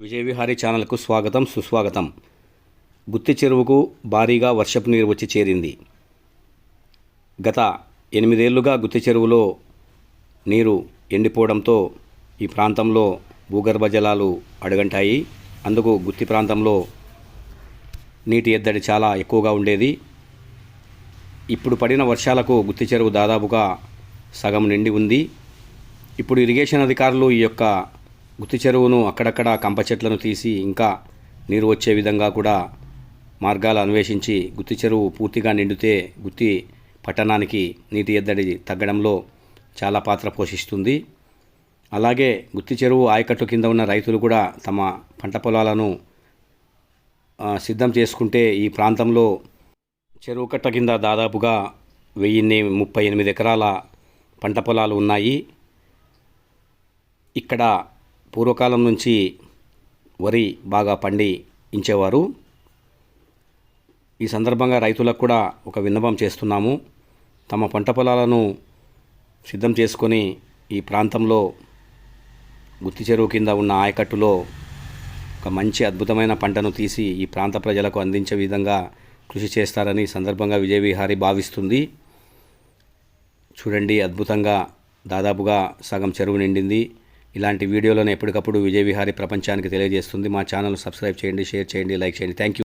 విజయవిహారి ఛానల్కు స్వాగతం సుస్వాగతం. గుత్తి చెరువుకు భారీగా వర్షపు నీరు వచ్చి చేరింది. గత ఎనిమిదేళ్ళుగా గుత్తి చెరువులో నీరు ఎండిపోవడంతో ఈ ప్రాంతంలో భూగర్భ జలాలు అడుగంటాయి. అందుకు గుత్తి ప్రాంతంలో నీటి ఎద్దడి చాలా ఎక్కువగా ఉండేది. ఇప్పుడు పడిన వర్షాలకు గుత్తి చెరువు దాదాపుగా సగం నిండి ఉంది. ఇప్పుడు ఇరిగేషన్ అధికారులు ఈ యొక్క గుత్తి చెరువును అక్కడక్కడ కంప చెట్లను తీసి ఇంకా నీరు వచ్చే విధంగా కూడా మార్గాలు అన్వేషించి గుత్తి చెరువు పూర్తిగా నిండితే గుత్తి పట్టణానికి నీటి ఎద్దడి తగ్గడంలో చాలా పాత్ర పోషిస్తుంది. అలాగే గుత్తి చెరువు ఆయకట్టు కింద ఉన్న రైతులు కూడా తమ పంట పొలాలను సిద్ధం చేసుకుంటే ఈ ప్రాంతంలో చెరువు కట్ట కింద దాదాపుగా వెయ్యిన్ని ముప్పై ఎనిమిది ఎకరాల పంట పొలాలు ఉన్నాయి. ఇక్కడ పూర్వకాలం నుంచి వరి బాగా పండి ఇంచేవారు. ఈ సందర్భంగా రైతులకు కూడా ఒక విన్నపం చేస్తున్నాము. తమ పంట పొలాలను సిద్ధం చేసుకొని ఈ ప్రాంతంలో గుత్తి చెరువు కింద ఉన్న ఆయకట్టులో ఒక మంచి అద్భుతమైన పంటను తీసి ఈ ప్రాంత ప్రజలకు అందించే విధంగా కృషి చేస్తారని సందర్భంగా విజయవిహారి భావిస్తుంది. చూడండి అద్భుతంగా దాదాపుగా సగం చెరువు నిండింది. ఇలాంటి వీడియోలను ఎప్పటికప్పుడు విజయవిహారి ప్రపంచానికి తెలియజేస్తుంది. మా ఛానల్ సబ్స్క్రైబ్ చేయండి షేర్ చేయండి లైక్ చేయండి. Thank you